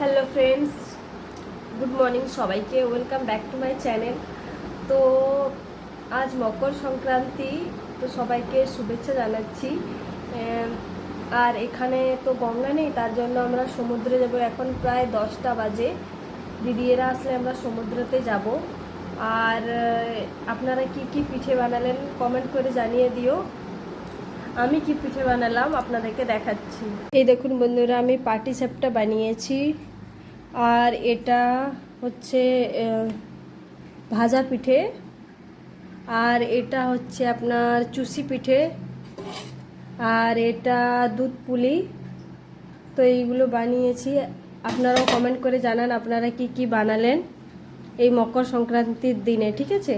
Hello friends good morning সবাইকে। Welcome back to my channel তো আজ মকর সংক্রান্তি, তো সবাইকে শুভেচ্ছা জানাচ্ছি। আর এখানে তো গঙ্গা নেই, তার জন্য আমরা সমুদ্রে যাব। এখন প্রায় দশটা বাজে। দিদিয়েরা আসলে আমরা সমুদ্রতে যাব। আর আপনারা কি কি পিঠে বানালেন কমেন্ট করে জানিয়ে দিও। আমি কি পিঠে বানালাম? আপনাদেরকে দেখাচ্ছি। এই দেখুন বন্ধুরা, আমি পাটি সাপটা বানিয়েছি। আর এটা হচ্ছে ভাজা পিঠে। আর এটা হচ্ছে আপনার চুষি পিঠে। আর এটা দুধ পুলি। তো এইগুলো বানিয়েছি। আপনারাও কমেন্ট করে জানান আপনারা কি কি বানালেন এই মকর সংক্রান্তির দিনে, ঠিক আছে?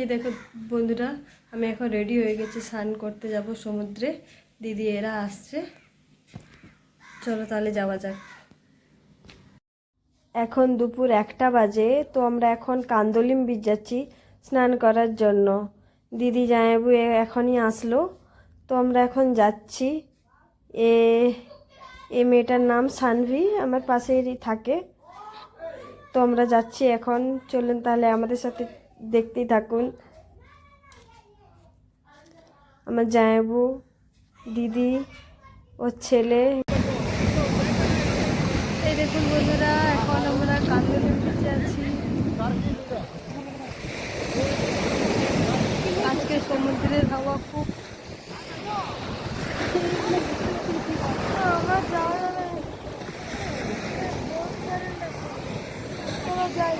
এই দেখো বন্ধুরা, আমি এখন রেডি হয়ে গেছি, স্নান করতে যাব সমুদ্রে। দিদি এরা আসছে। চলো তাহলে যাওয়া যাক। এখন দুপুর একটা বাজে, তো আমরা এখন কান্দলিম বীজ যাচ্ছি স্নান করার জন্য। দিদি জামাইবু এখনই আসলো। তো আমরা এখন যাচ্ছি। এ এ মেয়েটার নাম সানভি, আমার পাশেই থাকে। তো আমরা যাচ্ছি এখন। চলুন তাহলে আমাদের সাথে দেখতেই থাকুন। আমার জামাইবু দিদি ওর ছেলে। এই দেখুন বন্ধুরা, এখন আমরা কান্দুলের নিচে আছি। আজকে সমুদ্রের হাওয়া খুব। আমার যাওয়া যাবে যাই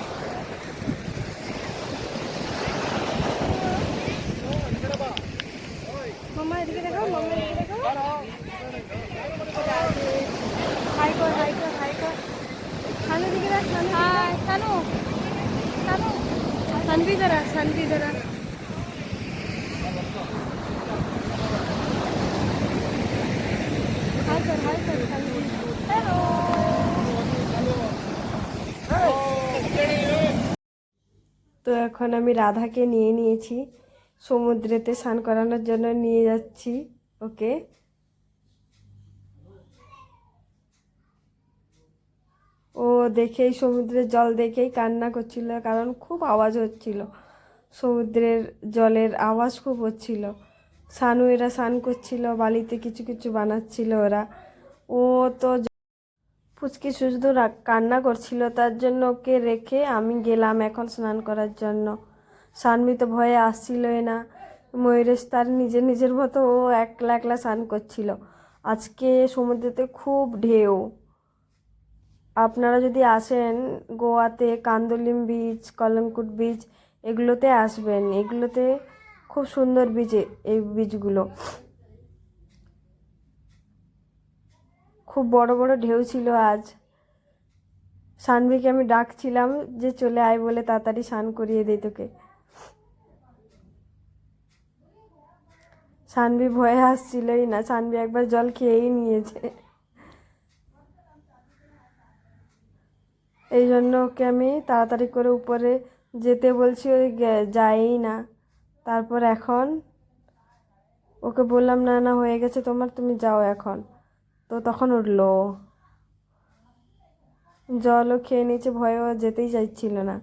মামা এদিকে দেখো মামা এদিকে দেখো হাই কর হাই কর হাই কর সানু দিকে দেখ সানু হাই সানু সানু কর হাই কর হ্যালো তো এখন আমি রাধাকে নিয়ে নিয়েছি। সমুদ্রেতে স্নান করানোর জন্য নিয়ে যাচ্ছি, ওকে ও দেখেই, সমুদ্রের জল দেখেই কান্না করছিল, কারণ খুব আওয়াজ হচ্ছিল। সমুদ্রের জলের আওয়াজ খুব হচ্ছিল। সানু এরা স্নান করছিল, বালিতে কিছু কিছু বানাচ্ছিল ওরা। ও তো পুচকি শুধু কান্না করছিল, তার জন্য ওকে রেখে আমি গেলাম এখন স্নান করার জন্য। সানমি তো ভয়ে আসছিলই না। ময়ূরেশ তার নিজের নিজের মতো ও একলা একলা স্নান করছিল। আজকে সমুদ্রেতে খুব ঢেউ। আপনারা যদি আসেন গোয়াতে কান্দলিম বিচ কলমকুট বিচ এগুলোতে আসবেন। এগুলোতে খুব সুন্দর এ- এই বীজগুলো খুব বড় বড় ঢেউ ছিল আজ। সানভিকে আমি ডাকছিলাম যে চলে আয় বলে তাড়াতাড়ি স্নান করিয়ে দিই তোকে। সানভি ভয়ে আসছিলই না। সানভি একবার জল খেয়েই নিয়েছে। এই জন্য ওকে আমি তাড়াতাড়ি করে উপরে যেতে বলছি, ওই যায়ই না। তারপর এখন ওকে বললাম, না না, হয়ে গেছে তোমার, তুমি যাও এখন। তো তখন উঠল। জলও খেয়ে নিয়েছে ভয়ে ও যেতেই চাইছিল না।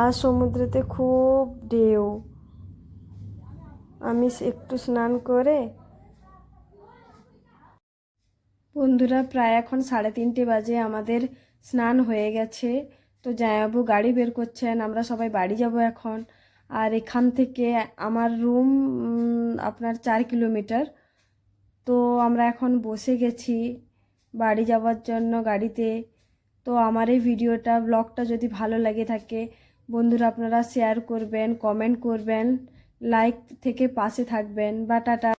আর সমুদ্রেতে খুব ঢেউ। আমি একটু স্নান করে বন্ধুরা, প্রায় এখন সাড়ে তিনটে বাজে, আমাদের স্নান হয়ে গেছে। তো জায়াবু গাড়ি বের করছেন, আমরা সবাই বাড়ি যাব এখন। আর এখান থেকে আমার রুম আপনার চার কিলোমিটার। তো আমরা এখন বসে গেছি বাড়ি যাওয়ার জন্য গাড়িতে। তো আমার এই ভিডিওটা, ব্লগটা যদি ভালো লাগে থাকে, বন্ধুরা আপনারা শেয়ার করবেন কমেন্ট করবেন লাইক থেকে পাশে থাকবেন। বা টাটা।